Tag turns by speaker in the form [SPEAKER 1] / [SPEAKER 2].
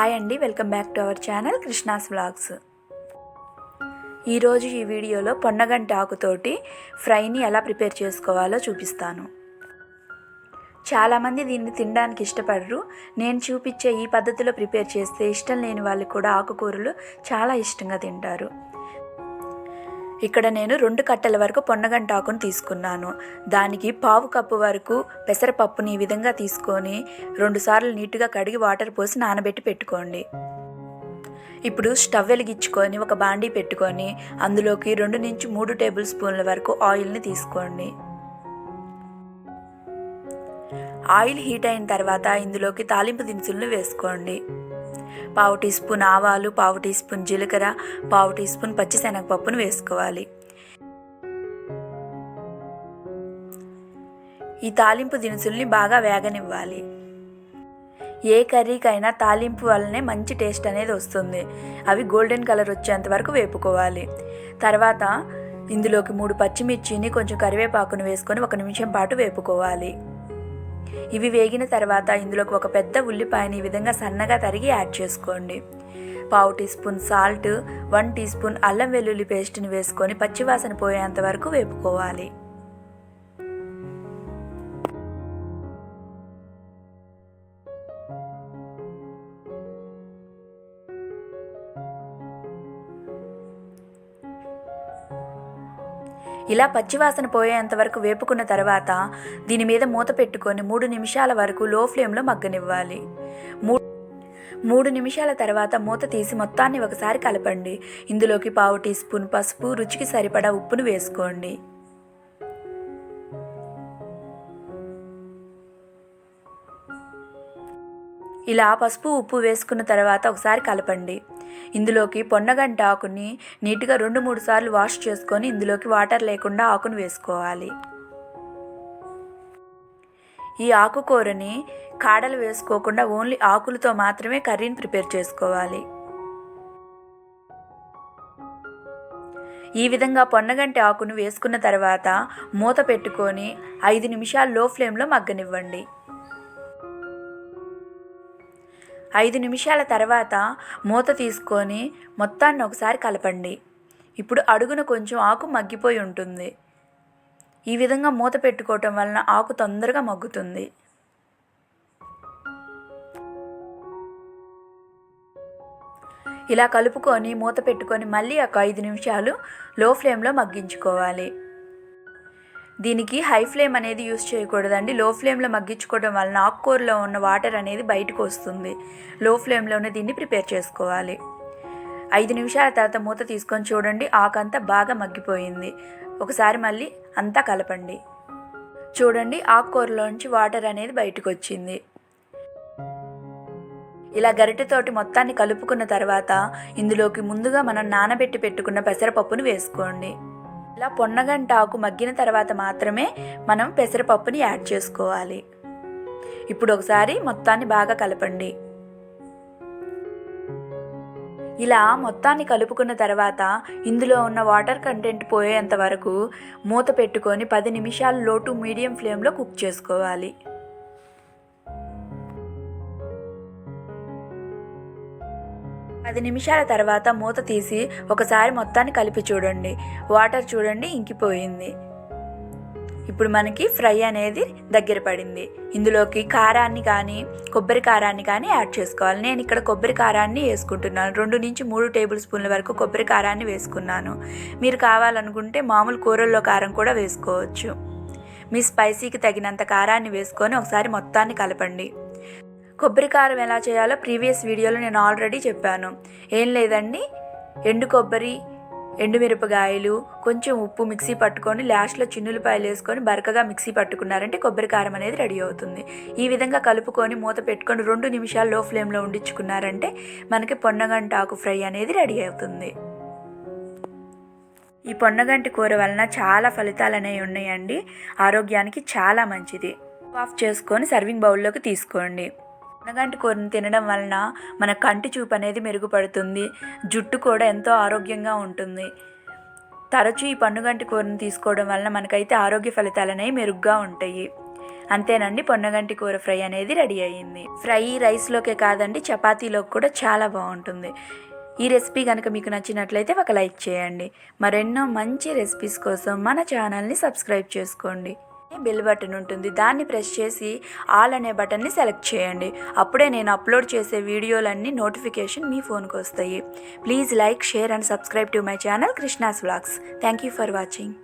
[SPEAKER 1] Hi అండి welcome back to our channel Krishna's vlogs. ఈరోజు ఈ వీడియోలో పొన్నగంటి ఆకుతోటి ఫ్రైని ఎలా ప్రిపేర్ చేసుకోవాలో చూపిస్తాను. చాలామంది దీన్ని తినడానికి ఇష్టపడరు. నేను చూపించే ఈ పద్ధతిలో ప్రిపేర్ చేస్తే ఇష్టం లేని వాళ్ళు కూడా ఆకుకూరలు చాలా ఇష్టంగా తింటారు. ఇక్కడ నేను రెండు కట్టల వరకు పొన్నగంట ఆకును తీసుకున్నాను. దానికి పావు కప్పు వరకు పెసరపప్పుని ఈ విధంగా తీసుకొని రెండుసార్లు నీట్గా కడిగి వాటర్ పోసి నానబెట్టి పెట్టుకోండి. ఇప్పుడు స్టవ్ వెలిగించుకొని ఒక బాండీ పెట్టుకొని అందులోకి రెండు నుంచి మూడు టేబుల్ స్పూన్ల వరకు ఆయిల్ని తీసుకోండి. ఆయిల్ హీట్ అయిన తర్వాత ఇందులోకి తాలింపు దినుసులను వేసుకోండి. పావు టీ స్పూన్ ఆవాలు పావు టీ స్పూన్ జీలకర్ర పావు టీ స్పూన్ పచ్చిశనగపప్పును వేసుకోవాలి. ఈ తాలింపు దినుసుల్ని బాగా వేగనివ్వాలి. ఏ కర్రీకైనా తాలింపు వల్లనే మంచి టేస్ట్ అనేది వస్తుంది. అవి గోల్డెన్ కలర్ వచ్చేంత వరకు వేపుకోవాలి. తర్వాత ఇందులోకి మూడు పచ్చిమిర్చిని కొంచెం కరివేపాకును వేసుకొని ఒక నిమిషం పాటు వేపుకోవాలి. ఇవి వేగిన తర్వాత ఇందులోకి ఒక పెద్ద ఉల్లిపాయని ఈ విధంగా సన్నగా తరిగి యాడ్ చేసుకోండి. పావు teaspoon salt one teaspoon అల్లం వెల్లుల్లి పేస్ట్ని వేసుకొని పచ్చివాసన పోయేంత వరకు వేపుకోవాలి. ఇలా పచ్చివాసన పోయేంత వరకు వేపుకున్న తర్వాత దీని మీద మూత పెట్టుకొని మూడు నిమిషాల వరకు లో ఫ్లేమ్లో మగ్గనివ్వాలి. మూ మూడు నిమిషాల తర్వాత మూత తీసి మొత్తాన్ని ఒకసారి కలపండి. ఇందులోకి పావు టీ స్పూన్ పసుపు రుచికి సరిపడా ఉప్పును వేసుకోండి. ఇలా పసుపు ఉప్పు వేసుకున్న తర్వాత ఒకసారి కలపండి. ఇందులోకి పొన్నగంట ఆకుని నీట్గా రెండు మూడు సార్లు వాష్ చేసుకొని ఇందులోకి వాటర్ లేకుండా ఆకును వేసుకోవాలి. ఈ ఆకుకూరని కాడలు వేసుకోకుండా ఓన్లీ ఆకులతో మాత్రమే కర్రీని ప్రిపేర్ చేసుకోవాలి. ఈ విధంగా పొన్నగంటి ఆకును వేసుకున్న తర్వాత మూత పెట్టుకొని ఐదు నిమిషాలు లో ఫ్లేమ్లో మగ్గనివ్వండి. ఐదు నిమిషాల తర్వాత మూత తీసుకొని మొత్తాన్ని ఒకసారి కలపండి. ఇప్పుడు అడుగున కొంచెం ఆకు మగ్గిపోయి ఉంటుంది. ఈ విధంగా మూత పెట్టుకోవటం వలన ఆకు తొందరగా మగ్గుతుంది. ఇలా కలుపుకొని మూత పెట్టుకొని మళ్ళీ ఒక ఐదు నిమిషాలు లో ఫ్లేమ్లో మగ్గించుకోవాలి. దీనికి హై ఫ్లేమ్ అనేది యూస్ చేయకూడదండి. లో ఫ్లేమ్లో మగ్గించుకోవడం వలన ఆకుకూరలో ఉన్న వాటర్ అనేది బయటకు వస్తుంది. లో ఫ్లేమ్లోనే దీన్ని ప్రిపేర్ చేసుకోవాలి. ఐదు నిమిషాల తర్వాత మూత తీసుకొని చూడండి. ఆకంతా బాగా మగ్గిపోయింది. ఒకసారి మళ్ళీ అంతా కలపండి. చూడండి ఆకుకూరలోంచి వాటర్ అనేది బయటకు వచ్చింది. ఇలా గరిటెతోటి మొత్తాన్ని కలుపుకున్న తర్వాత ఇందులోకి ముందుగా మనం నానబెట్టి పెట్టుకున్న పెసరపప్పును వేసుకోండి. ఇలా పొన్నగంట ఆకు మగ్గిన తర్వాత మాత్రమే మనం పెసరపప్పుని యాడ్ చేసుకోవాలి. ఇప్పుడు ఒకసారి మొత్తాన్ని బాగా కలపండి. ఇలా మొత్తాన్ని కలుపుకున్న తర్వాత ఇందులో ఉన్న వాటర్ కంటెంట్ పోయేంత వరకు మూత పెట్టుకొని పది నిమిషాలు లోటు మీడియం ఫ్లేమ్లో కుక్ చేసుకోవాలి. పది నిమిషాల తర్వాత మూత తీసి ఒకసారి మొత్తాన్ని కలిపి చూడండి. వాటర్ చూడండి ఇంకిపోయింది. ఇప్పుడు మనకి ఫ్రై అనేది దగ్గర పడింది. ఇందులోకి కారాన్ని కానీ కొబ్బరి కారాన్ని కానీ యాడ్ చేసుకోవాలి. నేను ఇక్కడ కొబ్బరి కారాన్ని వేసుకుంటున్నాను. రెండు నుంచి మూడు టేబుల్ స్పూన్ల వరకు కొబ్బరి కారాన్ని వేసుకున్నాను. మీరు కావాలనుకుంటే మామూలు కూరల్లో కారం కూడా వేసుకోవచ్చు. మీ స్పైసీకి తగినంత కారాన్ని వేసుకొని ఒకసారి మొత్తాన్ని కలపండి. కొబ్బరి కారం ఎలా చేయాలో ప్రీవియస్ వీడియోలో నేను ఆల్రెడీ చెప్పాను. ఏం లేదండి? ఎండు కొబ్బరి ఎండుమిరపకాయలు కొంచెం ఉప్పు మిక్సీ పట్టుకొని లాస్ట్లో చిన్నులపాయలు వేసుకొని బరకగా మిక్సీ పట్టుకున్నారంటే కొబ్బరి కారం అనేది రెడీ అవుతుంది. ఈ విధంగా కలుపుకొని మూత పెట్టుకొని రెండు నిమిషాలు లో ఫ్లేమ్లో ఉండించుకున్నారంటే మనకి పొన్నగంట ఆకు ఫ్రై అనేది రెడీ అవుతుంది. ఈ పొన్నగంటి కూర వలన చాలా ఫలితాలు అనేవి ఉన్నాయండి. ఆరోగ్యానికి చాలా మంచిది. ఆఫ్ చేసుకొని సర్వింగ్ బౌల్లోకి తీసుకోండి. పొన్నగంటి కూరని తినడం వలన మన కంటి చూపు అనేది మెరుగుపడుతుంది. జుట్టు కూడా ఎంతో ఆరోగ్యంగా ఉంటుంది. తరచూ ఈ పన్నుగంటి కూరని తీసుకోవడం వలన మనకైతే ఆరోగ్య ఫలితాలు అనేవి మెరుగ్గా ఉంటాయి. అంతేనండి పొన్నగంటి కూర ఫ్రై అనేది రెడీ అయ్యింది. ఫ్రై రైస్లోకే కాదండి చపాతీలోకి కూడా చాలా బాగుంటుంది. ఈ రెసిపీ కనుక మీకు నచ్చినట్లయితే ఒక లైక్ చేయండి. మరెన్నో మంచి రెసిపీస్ కోసం మన ఛానల్ని సబ్స్క్రైబ్ చేసుకోండి. బెల్ బటన్ ఉంటుంది దాన్ని ప్రెస్ చేసి ఆల్ అనే బటన్ని సెలెక్ట్ చేయండి. అప్పుడే నేను అప్లోడ్ చేసే వీడియోలన్నీ నోటిఫికేషన్ మీ ఫోన్కి వస్తాయి. Please like share and subscribe to my channel Krishna's vlogs. Thank you for watching.